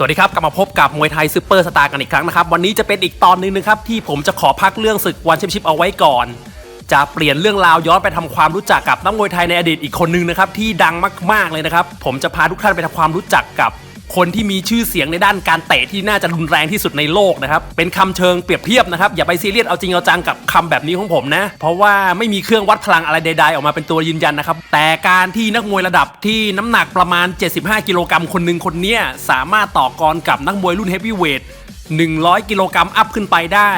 สวัสดีครับกลับมาพบกับมวยไทยซูเปอร์สตาร์กันอีกครั้งนะครับ วันนี้จะเป็นอีกตอนหนึงนะครับที่ผมจะขอพักเรื่องศึกวันแชมเปี้ยนชิพเอาไว้ก่อน จะเปลี่ยนเรื่องราวย้อนไปทำความรู้จักกับนักมวยไทยในอดีตอีกคนนึงนะครับที่ดังมากๆเลยนะครับ ผมจะพาทุกท่านไปทำความรู้จักกับ คนที่มีชื่อเสียงในด้านการเตะที่น่าจะรุนแรงที่สุดในโลกนะครับ เป็นคำเชิงเปรียบเทียบนะครับ อย่าไปซีเรียสเอาจริงเอาจังกับคำแบบนี้ของผมนะ เพราะว่าไม่มีเครื่องวัดพลังอะไรใด ๆ ออกมาเป็นตัวยืนยันนะครับ แต่การที่นักมวยระดับที่น้ำหนักประมาณ 75 กิโลกรัมคนหนึ่งคนเนี้ยสามารถต่อกรกับนักมวยรุ่นเฮฟวีเวท100 กิโลกรัมอัพขึ้นไปได้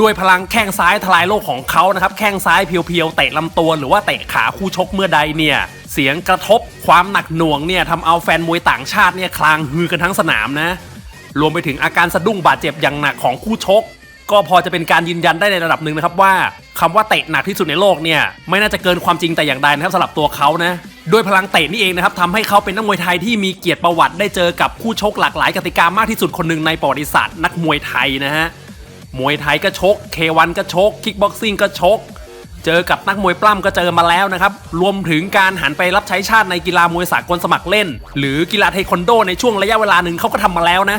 ด้วยพลังแข้งซ้ายทลายโลกของเขานะครับแข้งซ้ายเพียวๆเตะลำตัวหรือว่าเตะขาคู่ชกเมื่อใดเนี่ยเสียงกระทบความหนักหน่วงเนี่ยทำเอาแฟนมวยต่างชาติเนี่ยคลางฮือกันทั้งสนามนะรวมไปถึงอาการสะดุ้งบาดเจ็บอย่างหนักของคู่ชก ก็พอจะเป็นการยืนยันได้ในระดับหนึ่งนะครับว่าคำว่าเตะหนักที่สุดในโลกเนี่ยไม่น่าจะเกินความจริงแต่อย่างใดนะครับสำหรับตัวเขานะด้วยพลังเตะนี่เองนะครับทำให้เขาเป็นนักมวยไทยที่มีเกียรติประวัติได้เจอกับคู่ชกหลากหลายกติกามากที่สุดคนหนึ่งในประวัติศาสตร์นักมวยไทยนะฮะ มวยไทยก็ชก K1 ก็ชก คิกบ็อกซิ่งก็ชก เจอกับนักมวยปล้ำก็เจอมาแล้วนะครับ รวมถึงการหันไปรับใช้ชาติในกีฬามวยสากลสมัครเล่น หรือกีฬาเทควันโดในช่วงระยะเวลาหนึ่งเขาก็ทำมาแล้วนะ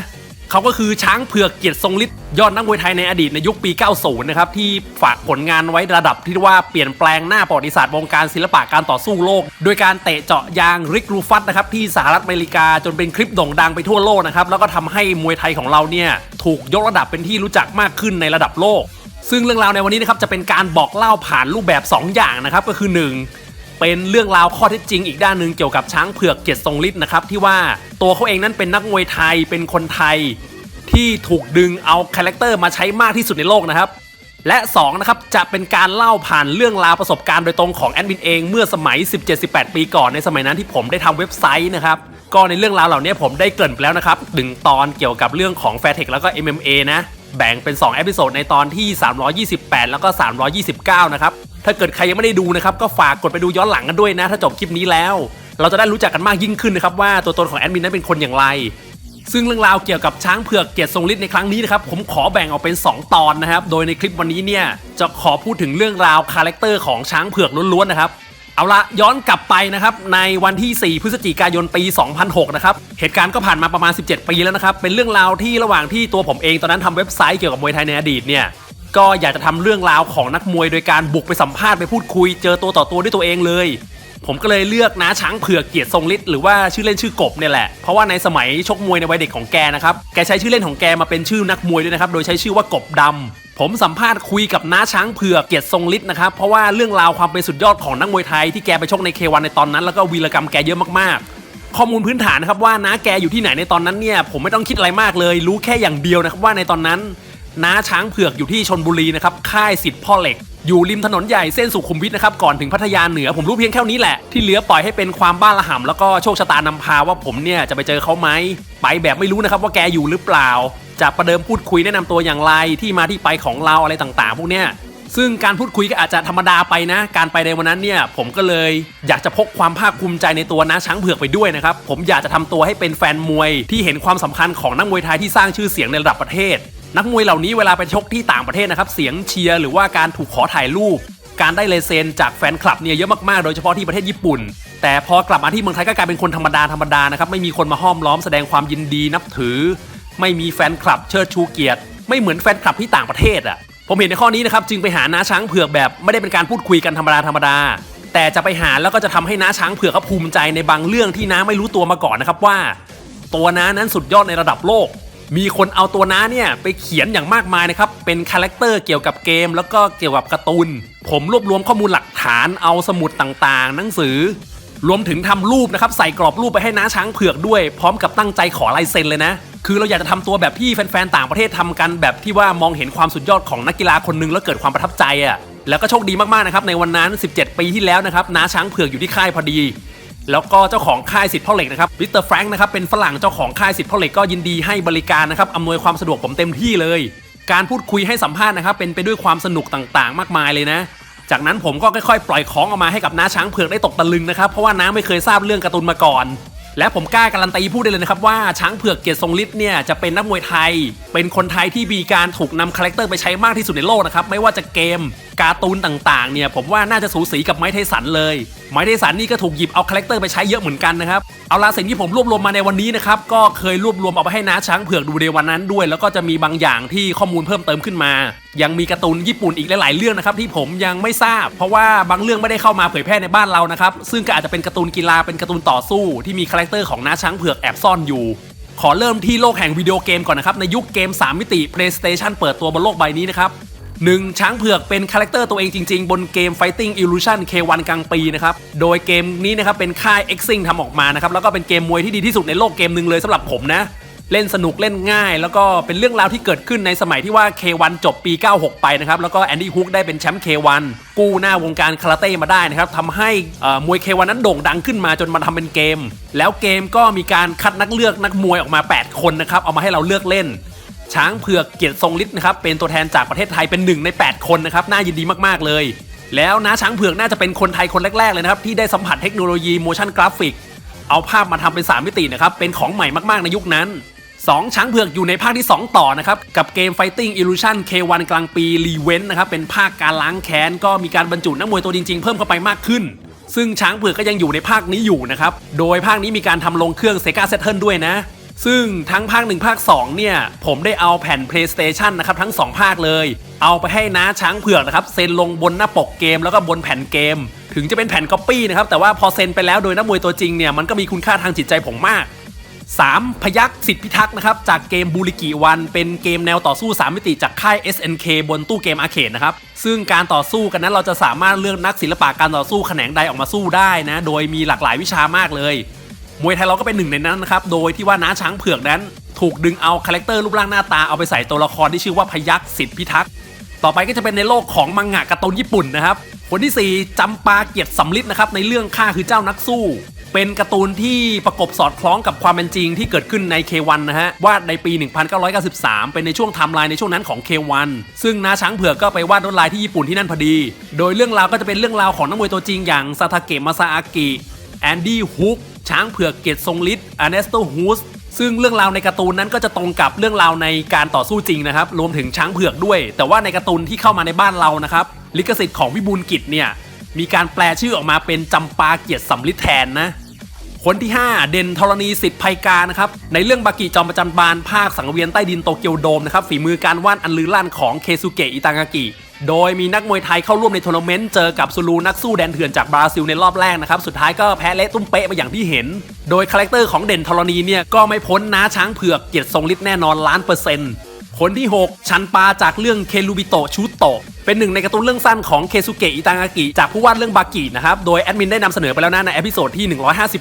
เขาก็คือช้างเผือกเกียรติทรงฤทธิ์ยอดนักมวยไทยในอดีตในยุคปี 90 นะครับ ที่ฝากผลงานไว้ระดับที่ว่าเปลี่ยนแปลงหน้าประวัติศาสตร์วงการศิลปะการต่อสู้โลก โดยการเตะเจาะยางริกรูฟัตนะครับที่สหรัฐอเมริกาจนเป็นคลิปโด่งดังไปทั่วโลกนะครับแล้วก็ทำให้มวยไทยของเราเนี่ยถูกยกระดับเป็นที่รู้จักมากขึ้นในระดับโลกซึ่งเรื่องราวในวันนี้นะครับจะเป็นการบอกเล่าผ่านรูปแบบ 2 อย่างนะครับก็คือ 1 เป็นเรื่องราวข้อเท็จจริงอีกด้านหนึ่งเกี่ยวกับช้างเผือกเกียรติทรงฤทธิ์นะครับที่ว่าตัวเขาเองนั้นเป็นนักมวยไทยเป็นคนไทย ที่ถูกดึงเอาคาแรคเตอร์มาใช้มากที่สุดในโลกนะครับ และ2นะครับจะเป็นการเล่าผ่านเรื่องราวประสบการณ์โดยตรงของแอดมินเองเมื่อสมัย 17-18 ปีก่อนในสมัยนั้นที่ผมได้ทำเว็บไซต์นะครับก็ในเรื่องราวเหล่านี้ผมได้เกริ่นไปแล้วนะครับดึงตอนเกี่ยวกับเรื่องของ f a i r t e c h แล้วก็ MMA นะแบ่งเป็น2เอพิโซดในตอนที่ 328 แล้วก็ 329 นะครับ ถ้าเกิดใครยังไม่ได้ดูนะครับก็ฝากกดไปดูย้อนหลังกันด้วยนะ ถ้าจบคลิปนี้แล้ว เราจะได้รู้จักกันมากยิ่งขึ้นนะครับว่าตัวตนของแอดมินนั้นเป็นคนอย่างไรซึ่งเรื่องราวเกี่ยวกับช้างเผือกเกียรติทรงฤทธิ์ในครั้งนี้นะครับผมขอแบ่งออกเป็น 2 ตอนนะครับ โดยในคลิปวันนี้เนี่ยจะขอพูดถึงเรื่องราวคาแรคเตอร์ของช้างเผือกล้วนๆนะครับ เอาละย้อนกลับไปนะครับในวันที่ 4 พฤศจิกายนปี 2006 นะครับ เหตุการณ์ก็ผ่านมาประมาณ 17 ปีแล้วนะครับ เป็นเรื่องราวที่ระหว่างที่ตัวผมเองตอนนั้นทำเว็บไซต์เกี่ยวกับมวยไทยในอดีตเนี่ย ก็อยากจะทำเรื่องราวของนักมวยโดยการบุกไปสัมภาษณ์ไปพูดคุย เจอตัวต่อตัวด้วยตัวเองเลย ผมก็เลยเลือกน้าช้างเผือกเกียรติทรงฤทธิ์หรือว่าชื่อเล่นชื่อกบเนี่ยแหละ เพราะว่าในสมัยชกมวยในวัยเด็กของแกนะครับแกใช้ชื่อเล่นของแกมาเป็นชื่อนักมวยด้วยนะครับโดยใช้ชื่อว่ากบดำผมสัมภาษณ์คุยกับน้าช้างเผือกเกียรติทรงฤทธิ์นะครับ เพราะว่าเรื่องราวความเป็นสุดยอดของนักมวยไทยที่แกไปชกในเควันในตอนนั้น แล้วก็วีรกรรมแกเยอะมากๆ ข้อมูลพื้นฐานนะครับว่าน้าแกอยู่ที่ไหนในตอนนั้นเนี่ยผมไม่ต้องคิดอะไรมากเลย รู้แค่อย่างเดียวนะครับว่าในตอนนั้น น้าช้างเผือกอยู่ที่ชนบุรีนะครับค่ายสิทธิ์พ่อเหล็ก อยู่ริมถนนใหญ่เส้นสุขุมวิทนะครับก่อนถึงพัทยาเหนือผมรู้เพียงแค่นี้แหละ ที่เหลือปล่อยให้เป็นความบ้าระห่ำแล้วก็โชคชะตานำพาว่าผมเนี่ยจะไปเจอเขาไหมไปแบบไม่รู้นะครับว่าแกอยู่หรือเปล่าจะประเดิมพูดคุยแนะนำตัวอย่างไรที่มาที่ไปของเราอะไรต่างๆ พวกเนี้ยซึ่งการพูดคุยก็อาจจะธรรมดาไปนะ การไปในวันนั้นเนี่ยผมก็เลยอยากจะพกความภาคภูมิใจในตัวน้าช้างเผือกไปด้วยนะครับ ผมอยากจะทำตัวให้เป็นแฟนมวยที่เห็นความสำคัญของนักมวยไทยที่สร้างชื่อเสียงในระดับประเทศ นักมวยเหล่านี้เวลาไปชกที่ต่างประเทศนะครับ เสียงเชียร์หรือว่าการถูกขอถ่ายรูป การได้เลเซนจากแฟนคลับเนี่ยเยอะมากๆ โดยเฉพาะที่ประเทศญี่ปุ่น แต่พอกลับมาที่เมืองไทยก็กลายเป็นคนธรรมดาธรรมดานะครับ ไม่มีคนมาห้อมล้อมแสดงความยินดีนับถือ ไม่มีแฟนคลับเชิดชูเกียรติ ไม่เหมือนแฟนคลับที่ต่างประเทศอะ ผมเห็นในข้อนี้นะครับจึงไปหาน้าช้างเผือกแบบ ไม่ได้เป็นการพูดคุยกันธรรมดาธรรมดาแต่จะไปหาแล้วก็จะทำให้น้าช้างเผือกเขาภูมิใจในบางเรื่องที่น้าไม่รู้ตัวมาก่อนนะครับว่า ตัวน้านั้นสุดยอดในระดับโลก มีคนเอาตัวน้าเนี่ยไปเขียนอย่างมากมายนะครับ เป็นคาแรคเตอร์เกี่ยวกับเกม แล้วก็เกี่ยวกับการ์ตูน ผมรวบรวมข้อมูลหลักฐานเอาสมุดต่างๆ หนังสือ รวมถึงทำรูปนะครับ ใส่กรอบรูปไปให้น้าช้างเผือกด้วย พร้อมกับตั้งใจขอลายเซ็นเลยนะ คือเราอยากจะทำตัวแบบที่แฟนๆต่างประเทศทำกันแบบที่ว่ามองเห็นความสุดยอดของนักกีฬาคนหนึงแล้วเกิดความประทับใจอะ่ะแล้วก็โชคดีมากๆนะครับในวันนั้น 17 ปีที่แล้วนะครับน้าช้างเผือกอยู่ที่ค่ายพอดี แล้วก็เจ้าของค่ายสิทธิ์พ่อเหล็กนะครับมิสเตอร์แฟรงค์นะครับเป็นฝรั่งเจ้าของค่ายสิทธิ์พ่อเหล็กก็ยินดีให้บริการนะครับอำนวยความสะดวกผมเต็มที่เลย การพูดคุยให้สัมภาษณ์นะครับเป็นไปด้วยความสนุกต่างๆ มากมายเลยนะ จากนั้นผมก็ค่อยๆ ปล่อยของออกมาให้กับน้าช้างเผือกได้ตกตะลึงนะครับเพราะว่าน้าไม่เคยทราบเรื่องการ์ตูนมาก่อนและผมกล้าการันตีพูดได้เลยนะครับว่าช้างเผือกเกียรติทรงฤทธิ์เนี่ยจะเป็นนักมวยไทย เป็นคนไทยที่มีการถูกนำคาแรคเตอร์ไปใช้มากที่สุดในโลกนะครับไม่ว่าจะเกม การ์ตูนต่างๆเนี่ยผมว่าน่าจะสูสีกับไม้ไทสันเลย ไม้ไทสันนี่ก็ถูกหยิบเอาคาแรคเตอร์ไปใช้เยอะเหมือนกันนะครับ เอาล่ะสิ่งที่ผมรวบรวมมาในวันนี้นะครับ ก็เคยรวบรวมเอาไปให้น้าช้างเผือกดูในวันนั้นด้วย แล้วก็จะมีบางอย่างที่ข้อมูลเพิ่มเติมขึ้นมา ยังมีการ์ตูนญี่ปุ่นอีกหลายๆเรื่องนะครับที่ผมยังไม่ทราบ เพราะว่าบางเรื่องไม่ได้เข้ามาเผยแพร่ในบ้านเรานะครับ ซึ่งก็อาจจะเป็นการ์ตูนกีฬาเป็นการ์ตูนต่อสู้ที่มีคาแรคเตอร์ของน้าช้างเผือกแอบซ่อนอยู่ขอเริ่มที่โลกแห่งวิดีโอเกมก่อนนะครับในยุคเกม 3 มิติ PlayStation เปิดตัวบนโลกใบนี้นะครับ 1. ช้างเผือกเป็นคาแรคเตอร์ตัวเองจริง ๆ บนเกม Fighting Illusion K1 กลางปีนะครับโดยเกมนี้นะครับเป็นค่าย Xing ทำออกมานะครับแล้วก็เป็นเกมมวยที่ดีที่สุดในโลกเกมหนึ่งเลยสำหรับผมนะเล่นสนุกเล่นง่าย แล้วก็เป็นเรื่องราวที่เกิดขึ้นในสมัยที่ว่า K1 จบปี 96 ไปนะครับ แล้วก็แอนดี้ฮุกได้เป็นแชมป์ K1 กู้หน้าวงการคาราเต้มาได้นะครับทำให้อ่อมวย K1 นั้นโด่งดังขึ้นมาจนมาทำเป็นเกม แล้วเกมก็มีการคัดนักเลือกนักมวยออกมา 8 คนนะครับ เอามาให้เราเลือกเล่น ช้างเผือกเกียรติทรงฤทธิ์นะครับเป็นตัวแทนจากประเทศไทยเป็นหนึ่งใน 8 คนนะครับน่ายินดีมากๆเลย แล้วน้าช้างเผือกน่าจะเป็นคนไทยคนแรกๆเลยนะครับที่ได้สัมผัสเทคโนโลยี motion graphic เอาภาพมาทำเป็น 3 มิตินะครับเป็นของใหม่มากๆในยุคนั้น 2 ช้างเผือกอยู่ในภาคที่ 2 ต่อนะครับกับเกม Fighting Illusion K1 กลางปี r e v e n t นะครับเป็นภาคการล้างแค้นก็มีการบรรจุนักมวยตัวจริงๆ เพิ่มเข้าไปมากขึ้น ซึ่งช้างเผือกก็ยังอยู่ในภาคนี้อยู่นะครับโดยภาคนี้มีการทำลงเครื่อง Sega Saturn ด้วยนะ ซึ่งทั้งภาค 1 ภาค 2 เนี่ย ผมได้เอาแผ่น PlayStation นะครับ ทั้ง 2 ภาคเลย เอาไปให้น้าช้างเผือกนะครับ เซ็นลงบนหน้าปกเกมแล้วก็บนแผ่นเกม ถึงจะเป็นแผ่นก๊อปปี้นะครับ แต่ว่าพอเซ็นไปแล้วโดยนักมวยตัวจริงเนี่ย มันก็มีคุณค่าทางจิตใจผมมาก 3. พยักสิทธิพิทักษ์นะครับ จากเกมบูริกิวัน เป็นเกมแนวต่อสู้ 3 มิติจากค่าย SNK บนตู้เกมอาร์เคดนะครับ ซึ่งการต่อสู้กันนั้นเราจะสามารถเลือกนักศิลปะการต่อสู้แขนงใดออกมาสู้ได้นะ โดยมีหลากหลายวิชามากเลย มวยไทยเราก็เป็นหนึ่งในนั้นนะครับ โดยที่ว่าน้าช้างเผือกนั้น ถูกดึงเอาคาแรคเตอร์รูปร่างหน้าตาเอาไปใส่ตัวละครที่ชื่อว่าพยักสิทธิพิทักษ์ต่อไปก็จะเป็นในโลกของมังงะการ์ตูนญี่ปุ่นนะครับ คนที่ 4จำปาเกียรติสำลิดนะครับในเรื่องข้าคือเจ้านักสู้ เป็นการ์ตูนที่ประกบสอดคล้องกับความเป็นจริงที่เกิดขึ้นใน K1 นะฮะวาดในปี 1993 เป็นในช่วงไทม์ไลน์ในช่วงนั้นของ K1 ซึ่งน้าช้างเผือกก็ไปวาดลวดลายที่ญี่ปุ่นที่นั่นพอดี โดยเรื่องราวก็จะเป็นเรื่องราวของนักมวยตัวจริงอย่างซาทาเกะมาซาอากิแอนดี้ฮุก ช้างเผือกเกียรติทรงฤทธิ์อเนสโตฮูสซึ่งเรื่องราวในการ์ตูนนั้นก็จะตรงกับเรื่องราวในการต่อสู้จริงนะครับ รวมถึงช้างเผือกด้วย แต่ว่าในการ์ตูนที่เข้ามาในบ้านเรานะครับ ลิขสิทธิ์ของวิบูลกิจเนี่ย มีการแปลชื่อออกมาเป็นจำปาเกียรติสำลิดแทนนะ คนที่ 5 เด่นธรณีสิทธิ์ภัยกานะครับ ในเรื่องบากิจอมประจันบานภาคสังเวียนใต้ดินโตเกียวโดมนะครับ ฝีมือการวาดอันลือลั่นของเคซุเกะอิตางากิ โดยมีนักมวยไทยเข้าร่วมในทัวร์นาเมนต์เจอกับซูรูนักสู้แดนเถื่อนจากบราซิลในรอบแรกนะครับ สุดท้ายก็แพ้เละตุ้มเป๊ะไปอย่างที่เห็น โดยคาแรคเตอร์ของเด่นธรณีเนี่ยก็ไม่พ้นน้าช้างเผือกเกียรติทรงฤทธิ์แน่นอนล้านเปอร์เซ็นต์คนที่ 6 ชันปาจากเรื่องเคลูบิโตชูโตเป็นหนึ่งในการ์ตูนเรื่องสั้นของเคซุเกะอิตางากิจากผู้วาดเรื่องบากินะครับ โดยแอดมินได้นำเสนอไปแล้วนะในเอพิโซดที่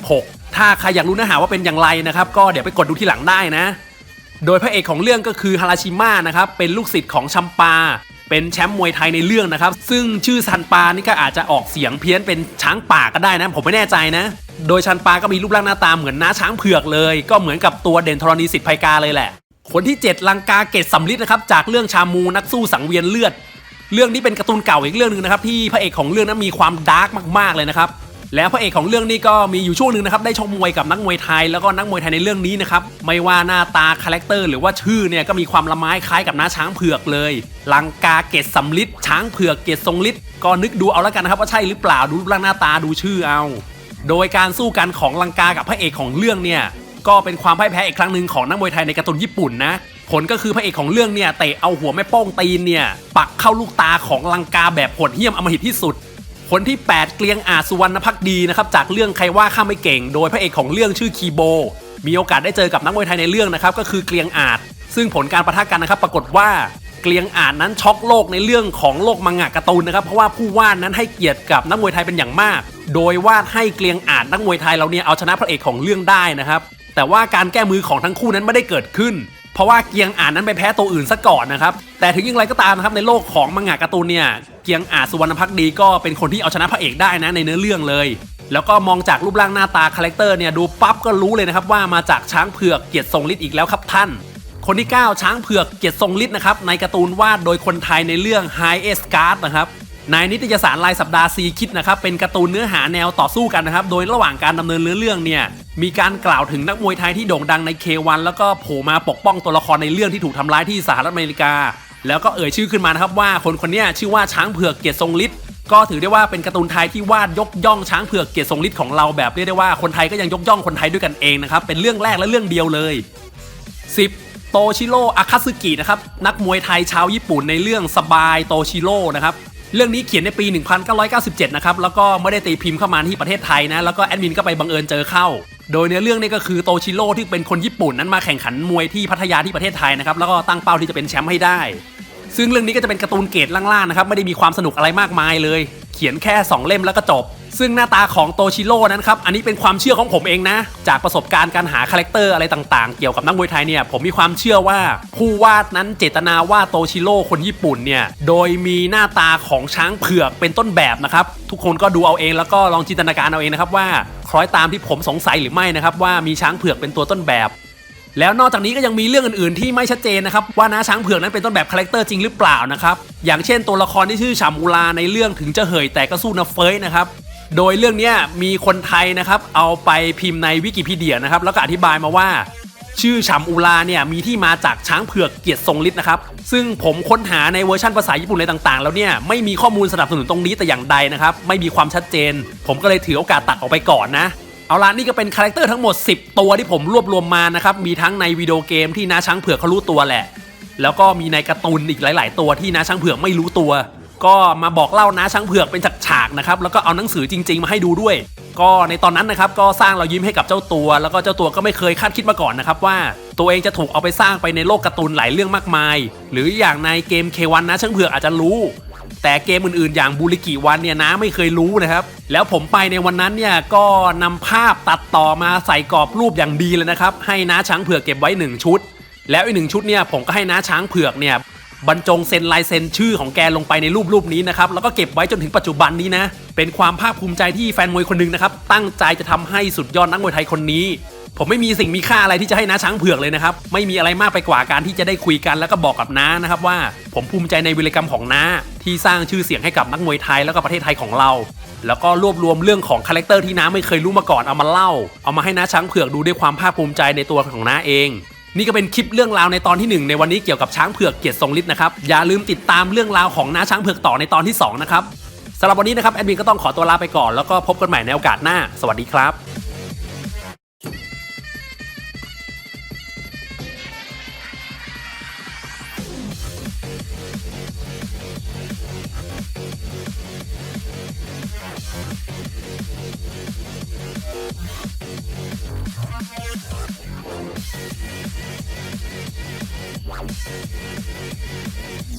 156 ถ้าใครอยากรู้เนื้อหาว่าเป็นอย่างไรนะครับ ก็เดี๋ยวไปกดดูที่หลังได้นะ โดยพระเอกของเรื่องก็คือฮาราชิมะนะครับ เป็นลูกศิษย์ของชัมปา เป็นแชมป์มวยไทยในเรื่องนะครับ ซึ่งชื่อชันปานี่ก็อาจจะออกเสียงเพี้ยนเป็นช้างป่าก็ได้นะ ผมไม่แน่ใจนะ โดยชันปาก็มีรูปร่างหน้าตาเหมือนน้าช้างเผือกเลย ก็เหมือนกับตัวเด่นธรณีสิทธิ์ไพกาเลยแหละ คนที่ 7 ลังกาเกตสำลิดนะครับจากเรื่องชามูนักสู้สังเวียนเลือด เรื่องนี้เป็นการ์ตูนเก่าอีกเรื่องหนึ่งนะครับที่พระเอกของเรื่องนั้นมีความดาร์กมากๆเลยนะครับ แล้วพระเอกของเรื่องนี้ก็มีอยู่ช่วงหนึ่งนะครับได้ชกมวยกับนักมวยไทยแล้วก็นักมวยไทยในเรื่องนี้นะครับไม่ว่าหน้าตาคาแรคเตอร์หรือว่าชื่อเนี่ยก็มีความละไม้คล้ายกับน้าช้างเผือกเลยลังกาเกตสำลิดช้างเผือกเกตทรงฤทธิ์ก็นึกดูเอาแล้วกันนะครับว่าใช่หรือเปล่าดูรูปร่างหน้าตาดูชื่อเอา โดยการสู้กันของลังกากับพระเอกของเรื่องเนี่ยก็เป็นความพ่ายแพ้อีกครั้งหนึ่งของนักมวยไทยในการ์ตูนญี่ปุ่นนะผลก็คือพระเอกของเรื่องเนี่ยเตะเอาหัวแม่โป้งตีนเนี่ยปักเข้าลูกตาของลังกาแบบโหดเหี้ยมอมหิตที่สุด คนที่ 8 เกลียงอาจสุวรรณพักดีนะครับจากเรื่องใครว่าข้าไม่เก่ง โดยพระเอกของเรื่องชื่อคีโบ มีโอกาสได้เจอกับนักมวยไทยในเรื่องนะครับก็คือเกลียงอาจ ซึ่งผลการประทะกันนะครับปรากฏว่าเกลียงอาจนั้นช็อกโลกในเรื่องของโลกมังงะการ์ตูนนะครับเพราะว่าผู้วาดนั้นให้เกียรติกับนักมวยไทยเป็นอย่างมาก โดยวาดให้เกลียงอาจนักมวยไทยเราเนี่ยเอาชนะพระเอกของเรื่องได้นะครับแต่ว่าการแก้มือของทั้งคู่นั้นไม่ได้เกิดขึ้น เพราะว่าเกียงอ่านนั้นไปแพ้ตัวอื่นซะก่อนนะครับ แต่ถึงอย่างไรก็ตามนะครับในโลกของมังงะการ์ตูนเนี่ย เกียงอาจสุวรรณพักดีก็เป็นคนที่เอาชนะพระเอกได้นะในเนื้อเรื่องเลย แล้วก็มองจากรูปร่างหน้าตาคาแรคเตอร์เนี่ยดูปั๊บก็รู้เลยนะครับว่ามาจากช้างเผือกเกียรติทรงฤทธิ์อีกแล้วครับท่าน คนที่ 9 ช้างเผือกเกียรติทรงฤทธิ์นะครับในการ์ตูนวาดโดยคนไทยในเรื่อง High S Guard นะครับในนิตยสารรายสัปดาห์ซีคิดนะครับเป็นการ์ตูนเนื้อหาแนวต่อสู้กันนะครับโดยระหว่างการดำเนินเนื้อเรื่องเนี่ย มีการกล่าวถึงนักมวยไทยที่โด่งดังใน K1 แล้วก็โผล่มาปกป้องตัวละครในเรื่องที่ถูกทำร้ายที่สหรัฐอเมริกา แล้วก็เอ่ยชื่อขึ้นมานะครับว่าคนคนนี้ชื่อว่าช้างเผือกเกียรติทรงฤทธิ์ก็ถือได้ว่าเป็นการ์ตูนไทยที่วาดยกย่องช้างเผือกเกียรติทรงฤทธิ์ของเราแบบเรียกได้ว่าคนไทยก็ยังยกย่องคนไทยด้วยกันเองนะครับเป็นเรื่องแรกและเรื่องเดียวเลย 10 โตชิโร่อาคาสึกินะครับนักมวยไทยชาวญี่ปุ่นในเรื่องสบายโตชิโร่นะครับเรื่องนี้เขียนในปี 1997 นะครับแล้วก็ไม่ได้ตีพิมพ์เข้ามาที่ประเทศไทยนะแล้วก็แอดมินก็ไปบังเอิญเจอเข้า โดยเนื้อเรื่องนี้ก็คือโตชิโร่ที่เป็นคนญี่ปุ่นนั้นมาแข่งขันมวยที่พัทยาที่ประเทศไทยนะครับแล้วก็ตั้งเป้าที่จะเป็นแชมป์ให้ได้ ซึ่งเรื่องนี้ก็จะเป็นการ์ตูนเกรดล่างๆนะครับไม่ได้มีความสนุกอะไรมากมายเลย เขียนแค่ 2 เล่มแล้วก็จบ ซึ่งหน้าตาของโตชิโร่นั้นครับอันนี้เป็นความเชื่อของผมเองนะ จากประสบการณ์การหาคาแรคเตอร์อะไรต่างๆ เกี่ยวกับนักมวยไทยเนี่ยผมมีความเชื่อว่าผู้วาดนั้นเจตนาวาดโตชิโร่คนญี่ปุ่นเนี่ยโดยมีหน้าตาของช้างเผือกเป็นต้นแบบนะครับทุกคนก็ดูเอาเองแล้วก็ลองจินตนาการเอาเองนะครับว่า ล้อยตามที่ผมสงสัยหรือไม่นะครับว่ามีช้างเผือกเป็นตัวต้นแบบ แล้วนอกจากนี้ก็ยังมีเรื่องอื่นๆ ที่ไม่ชัดเจนนะครับว่าน้าช้างเผือกนั้นเป็นต้นแบบคาแรคเตอร์จริงหรือเปล่านะครับอย่างเช่นตัวละครที่ชื่อฉ่ำอุลาในเรื่องถึงจะเหยแต่ก็สู้นะเฟยนะครับโดยเรื่องนี้มีคนไทยนะครับเอาไปพิมพ์ในวิกิพีเดียนะครับแล้วก็อธิบายมาว่า ชื่อฉำอุลาเนี่ยมีที่มาจากช้างเผือกเกียรติทรงฤทธิ์นะครับ ซึ่งผมค้นหาในเวอร์ชันภาษาญี่ปุ่นอะไรต่างๆ แล้วเนี่ยไม่มีข้อมูลสนับสนุนตรงนี้แต่อย่างใดนะครับ ไม่มีความชัดเจน ผมก็เลยถือโอกาสตัดออกไปก่อนนะเอาล่ะนี่ก็เป็นคาแรคเตอร์ทั้งหมด 10 ตัวที่ผมรวบรวมมานะครับมีทั้งในวิดีโอเกมที่น้าช้างเผือกเขารู้ตัวแหละ แล้วก็มีในการ์ตูนอีกหลาย ๆ ตัวที่น้าช้างเผือกไม่รู้ตัว ก็มาบอกเล่าน้าช้างเผือกเป็นฉากๆนะครับแล้วก็เอาหนังสือจริง ๆ มาให้ดูด้วย ก็ในตอนนั้นนะครับก็สร้างเรายิ้มให้กับเจ้าตัว แล้วก็เจ้าตัวก็ไม่เคยคาดคิดมาก่อนนะครับว่าตัวเองจะถูกเอาไปสร้างไปในโลกการ์ตูนหลายเรื่องมากมาย หรืออย่างในเกม K1 นะช้างเผือกอาจจะรู้ แต่เกมอื่นๆ อย่างบูริกิวันเนี่ยนะไม่เคยรู้นะครับ แล้วผมไปในวันนั้นเนี่ยก็นำภาพตัดต่อมาใส่กรอบรูปอย่างดีเลยนะครับให้น้าช้างเผือกเก็บไว้ 1 ชุด แล้วอีกหนึ่งชุดเนี่ยผมก็ให้น้าช้างเผือกเนี่ย บรรจงเซ็นลายเซ็นชื่อของแกลงไปในรูปรูปนี้นะครับแล้วก็เก็บไว้จนถึงปัจจุบันนี้นะ เป็นความภาคภูมิใจที่แฟนมวยคนหนึงนะครับตั้งใจจะทำให้สุดยอดนักมวยไทยคนนี้ ผมไม่มีสิ่งมีค่าอะไรที่จะให้น้าช้างเผือกเลยนะครับไม่มีอะไรมากไปกว่าการที่จะได้คุยกันแล้วก็บอกกับน้านะครับว่า ผมภูมิใจในวิรกรรมของน้าที่สร้างชื่อเสียงให้กับนักมวยไทยแล้วก็ประเทศไทยของเราแล้วก็รวบรวมเรื่องของคาแรคเตอร์ที่น้าไม่เคยรู้มาก่อนเอามาเล่า เอามาให้น้าช้างเผือกดูด้วยความภาคภูมิใจในตัวของน้าเอง นี่ก็เป็นคลิปเรื่องราวในตอนที่หนึ่งในวันนี้เกี่ยวกับช้างเผือกเกียรติทรงฤทธิ์นะครับ อย่าลืมติดตามเรื่องราวของน้าช้างเผือกต่อในตอนที่สองนะครับสำหรับวันนี้นะครับแอดมินก็ต้องขอตัวลาไปก่อนแล้วก็พบกันใหม่ในโอกาสหน้า สวัสดีครับ